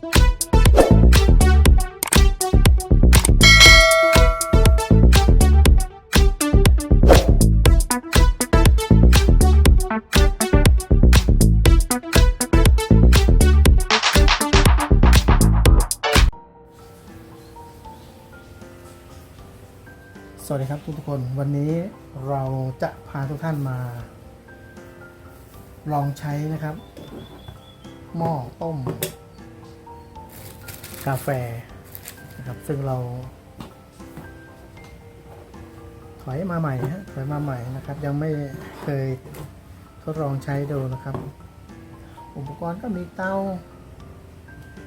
สวัสดีครับทุกๆคนวันนี้เราจะพาทุกท่านมา ลองใช้นะครับ หม้อต้ม กาแฟนะครับซึ่งเรา ถอยมาใหม่ฮะถอยมาใหม่นะครับ ยังไม่เคยทดลองใช้ดูนะครับ อุปกรณ์ก็มีเตา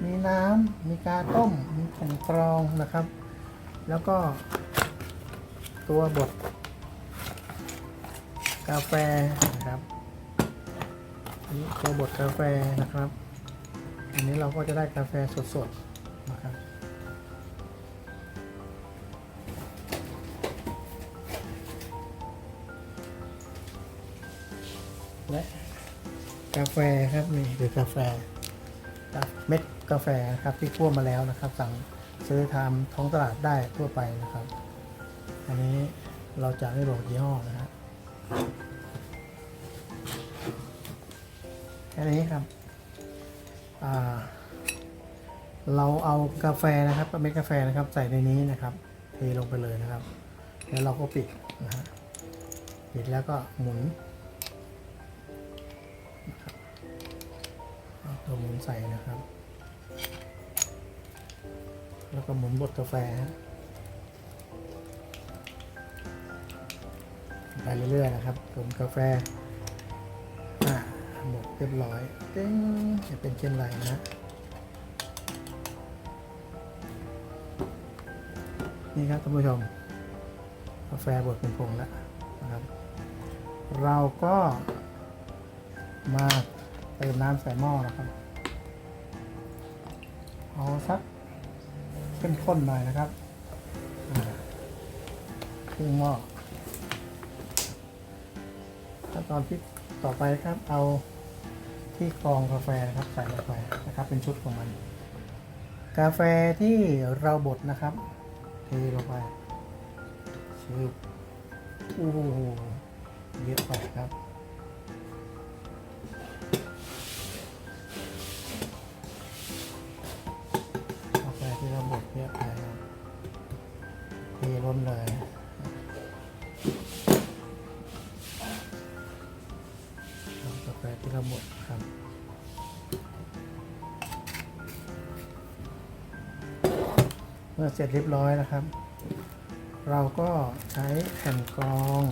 มีน้ำมีกาต้ม มีแผ่นกรองนะครับ แล้วก็ตัวบดกาแฟนะครับอันนี้ตัวบดกาแฟนะครับ อันนี้เราก็จะได้กาแฟสดๆ นะครับและกาแฟครับนี่คือกาแฟเม็ดกาแฟครับที่คั่วมาแล้วนะครับ สั่งซื้อทามท้องตลาดได้ทั่วไปนะครับ อันนี้เราจะไม่บอกยี่ห้อนะฮะแค่นี้ครับอ่า เราเอากาแฟนะครับเม็ดกาแฟนะครับใส่ในนี้นะครับเทลงไปเลยนะครับ แล้วเราก็ปิดนะฮะปิดแล้วก็หมุนนะครับเอาตัวหมุนใส่นะครับ แล้วก็หมุนบดกาแฟฮะไปเรื่อยๆนะครับผมกาแฟอ่าหมดเรียบร้อยเต้งจะเป็นเช่นไรนะ นี่ครับท่านผู้ชมกาแฟบดเป็นผงแล้วนะครับ เราก็มาเติมน้ำใส่หม้อนะครับ เอาสักเข้มข้นหน่อยนะครับครึ่งหม้อขั้นตอนที่ต่อไปครับเอาที่กรองกาแฟนะครับใส่ลงไปนะครับ เป็นชุดของมัน กาแฟที่เราบดนะครับ เทลงไปชืบโอ้โหเยอะไปครับ เมื่อเสร็จเรียบร้อยนะครับ เราก็ใช้แผ่นกรอง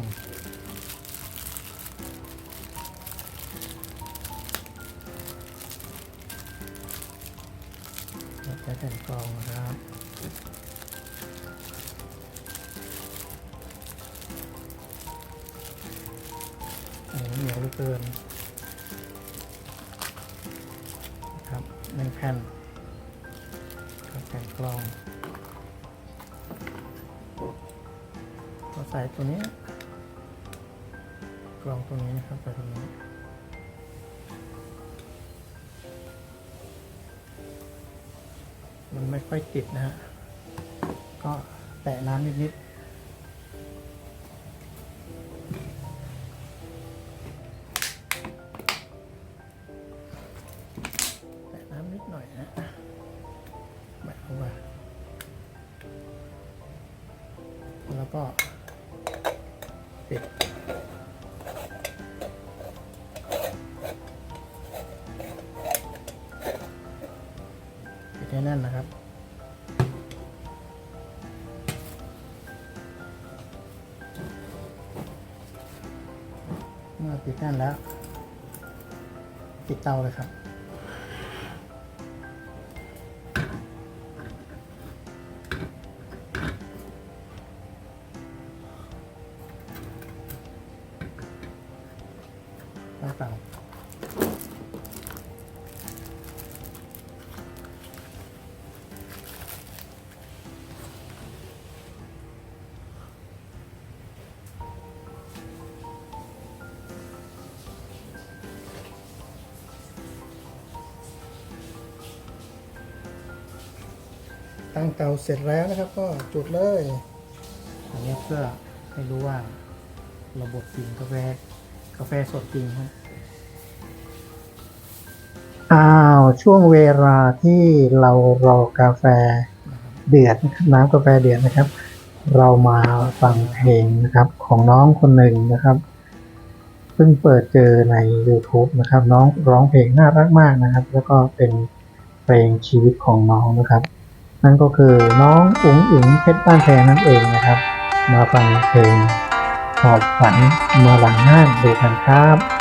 เราใช้แผ่นกรองนะครับเหนียวเหลือเกินนะครับหนึ่งแผ่น ใส่กลองเราใส่ตัวนี้ กลองตัวนี้นะครับใส่ตรงนี้มันไม่ค่อยติดนะฮะ ก็แตะน้ำนิดๆ ปิดแน่นแล้ว ปิดเตาเลยครับ ตั้งเตาเสร็จแล้วนะครับ ก็จุดเลยอันนี้เพื่อให้รู้ว่าระบบจริงกาแฟกาแฟสดจริงครับอ้าวช่วงเวลาที่เรารอกาแฟเดือดนะครับน้ำกาแฟเดือดนะครับ เรามาฟังเพลงนะครับของน้องคนหนึ่งนะครับเพิ่งเปิดเจอใน YouTube นะครับ น้องร้องเพลงน่ารักมากนะครับ แล้วก็เป็นเพลงชีวิตของน้องนะครับ นั่นก็คือน้องอุ๋งอิ๋งเพชรบ้านแพงนั่นเองนะครับ มาฟังเพลงหอบฝันมาหลังห้านดูกันครับ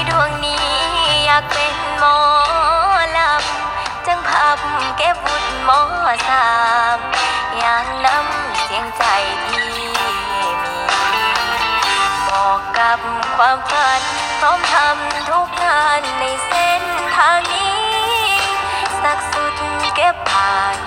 ับเก็บบุญหมอสามอยางนำเสียงใจที่มีบอกกับความฝันพร้อมทำทุกงานในเส้นทางนี้ สักสุดเก็บผ่าน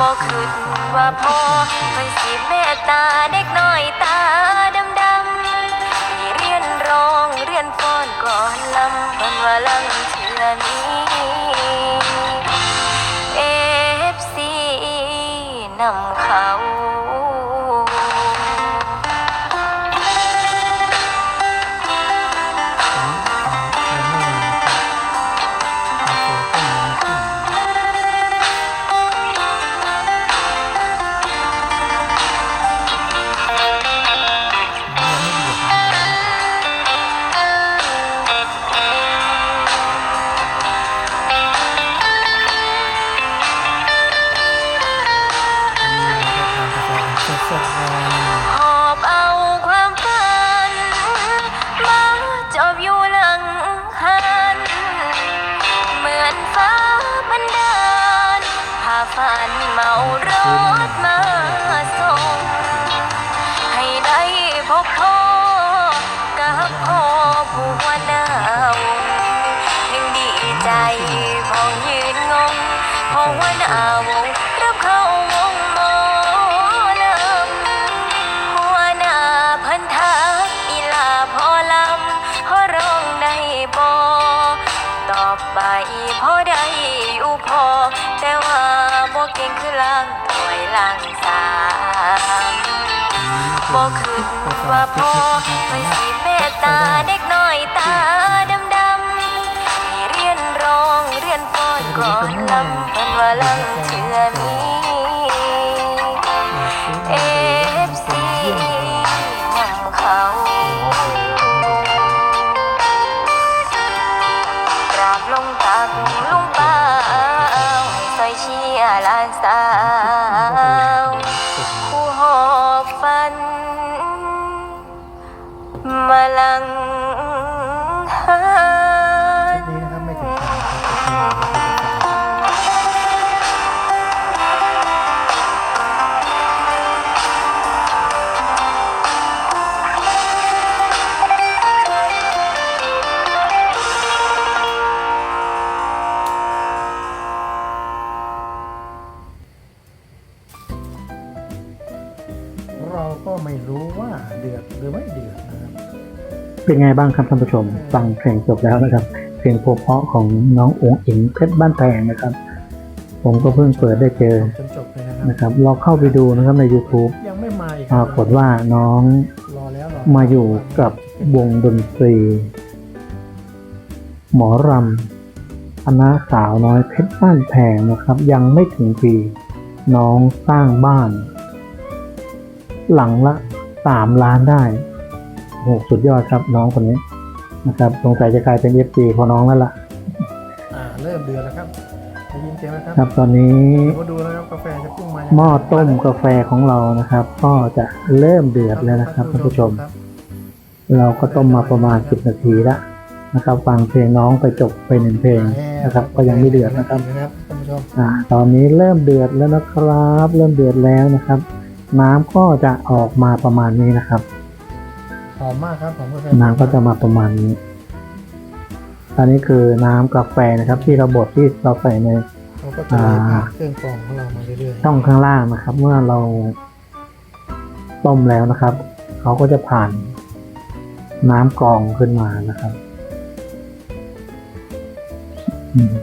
บ่คิดว่าพ่อเพิ่นสิเมตตาเด็กน้อยตาดำดำให้เรียนร้องเรียนฟ้อนก่อนลำเพิ่นว่าลังเชื่อนี้เอฟซีนำ พาฝันเมารถมาส่ง ให้ได้พบพ่อกับพ่อผู้หัวหน้าวงยังดีใจพอยืนงงพอหัวหน้าวงรับเข้าวงหมอลำหัวหน้าพันทักอีลาพอลำพอร้องได้บอตอบไปพอได้อยู่พอ เก่งคือล่างต่อยล่างสามบอกคืนว่าพ่อไม่สิเมตตาเด็กน้อยตาดำดำให้เรียนร้องเรียนป้อนก่อนลำเพิ่นว่าลังเชื่อมี เป็นไงบ้างครับท่านผู้ชม ฟังเพลงจบแล้วนะครับเพลงเพราะๆของน้ององอิงเพชรบ้านแพงนะครับ ผมก็เพิ่งเปิดได้เจอจนจบเลยนะครับนะครับเราเข้าไปดูนะครับใน YouTube ยังไม่มาอีกปรากฏว่าน้องรอแล้วรอมาอยู่กับวงดนตรี หมอรำคณะสาวน้อยเพชรบ้านแพงนะครับ ยังไม่ถึงปีน้องสร้างบ้าน หลังละสามล้านได้ โหสุดยอดครับน้องคนนี้นะครับสงสัยจะกลายเป็นเอฟซีพอน้องแล้วล่ะ อ่าเริ่มเดือดแล้วครับได้ยินเสียงไหมครับครับตอนนี้เดี๋ยวมาดูนะครับกาแฟจะพุ่งมายังไงหม้อต้มกาแฟของเรานะครับ ก็จะเริ่มเดือดแล้วนะครับท่านผู้ชมครับเราก็ต้มมาประมาณ 10 นาทีแล้วนะครับฟังเพลงน้องไปจบไปหนึ่งเพลงนะครับ ก็ยังไม่เดือดนะครับนะครับท่านผู้ชมอ่าตอนนี้เริ่มเดือดแล้วนะครับ เริ่มเดือดแล้วนะครับ น้ำก็จะออกมาประมาณนี้นะครับห อมมากครับหอมกาแฟน้ำก็จะมาประมาณนี้ อันนี้คือน้ำกาแฟนะครับ ที่เราบดที่เราใส่ใน เราก็จะไล่ผ่านเครื่องกรองของเรามาเรื่อยช่องข้างล่างนะครับ เมื่อเราต้มแล้วนะครับ เขาก็จะผ่านน้ำกรองขึ้นมานะครับอืม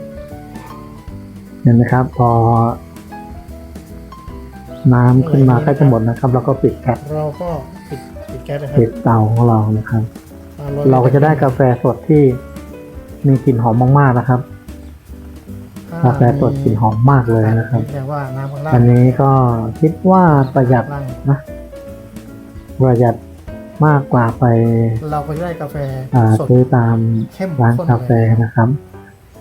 เห็นไหมครับ พอ น้ำขึ้นมาใกล้จะหมดนะครับ เราก็ปิดแก๊สๆ เราก็ปิดปิดแก๊สนะครับปิดเตาของเรานะครับ อ่เราก็จะได้กาแฟสดที่มีกลิ่นหอมมากๆนะครับกาแฟสดกลิ่นหอมมากเลยนะครับแสดงว่าน้ำข้างล่างอันนี้ก็คิดว่าประหยัดข้างล่างนะประหยัดมากกว่าไปเราก็จะได้กาแฟอ่าสด ซื้อตามเข้มร้านข้นกาแฟนะครับ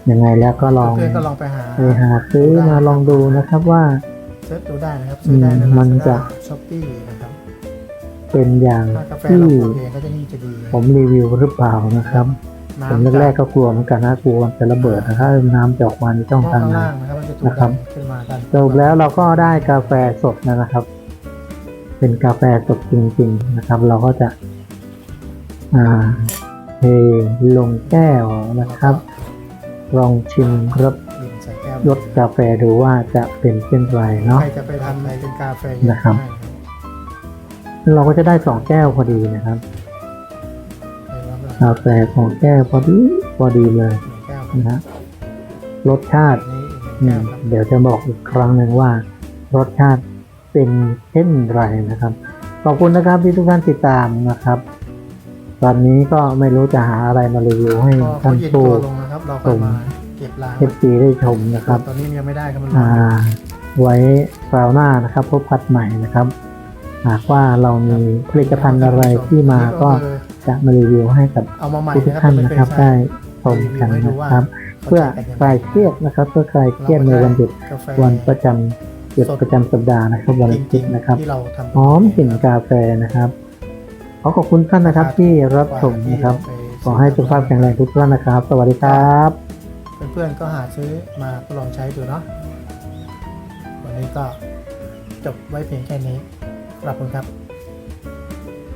ยังไงแล้วก็ลองเพื่อนๆก็ลองไปหาไปหาซื้อมาลองดูนะครับว่า เซิร์ชดูได้นะครับซื้อได้ในอืมมันจะช้อปปี้นะครับ เป็นอย่างถ้ากาแฟที่เราปลูกเองก็จะนี่จะดีผมรีวิวหรือเปล่านะครับน้ำผมแรกๆก็กลัวเหมือนกันนะกลัวมันจะระเบิดนะครับน้ำจะออกมาในช่องข้าทางงน้ล่างนะครับมันจะถูกนะครับดันขึ้นมากันำสรุปแล้วเราก็ได้กาแฟสดนะครับ เป็นกาแฟสดจริง ๆนะครับ เราก็จะอ่าเทลงแก้วนะครับ ลองชิมรับบินใส่แก้วรสกาแฟดูว่าจะเป็นเช่นไรเนาะใครจะไปทำอะไรเป็นกาแฟนะครับได้ เราก็จะได้สองแก้วพอดีนะครับครับกาแฟสองแก้วพอดีพอดีเลยหนึ่งแก้วนะฮะรสชาตินี้อีกหอืนึ่งมแก้วครับเดี๋ยวจะบอกอีกครั้งหนึ่งว่า รสชาติเป็นเช่นไรนะครับ ขอบคุณนะครับที่ทุกท่านติดตามนะครับ ตอนนี้ก็ไม่รู้จะหาอะไรมารีวิวให้พอเขาท่านเย็นผู้ตัวลงนะครับเราก็มาเก็บล้างเอฟซีได้ชมนะครับ ตอนนี้ยังไม่ได้ครับมันอ่าไว้คราวหน้านะครับ พบกันใหม่นะครับ หากว่าเรามีผลิตภัณฑ์อะไรที่มาก็จะมารีวิวให้กับเอามาใหม่ทุกนะท่านไม่นะครับเยใช้ได้ชมกันนะครับ เพื่อคลายเครียดนะครับ เพื่อคลายเครียดในวันหยุดกาแฟวันประจำหยุดประจำสัปดาห์นะครับวันอาทิตย์นะครับที่เราทำหอมกลิ่นกาแฟนะครับ ขอขอบคุณท่านนะครับที่รับชมนะครับ ขอให้สุขภาพแข็งแรงทุกท่านนะครับ สวัสดีครับ เพื่อนๆก็หาซื้อมาทดลองใช้ดูเนาะวันนี้ก็จบไว้เพียงแค่นี้ ขอบคุณครับ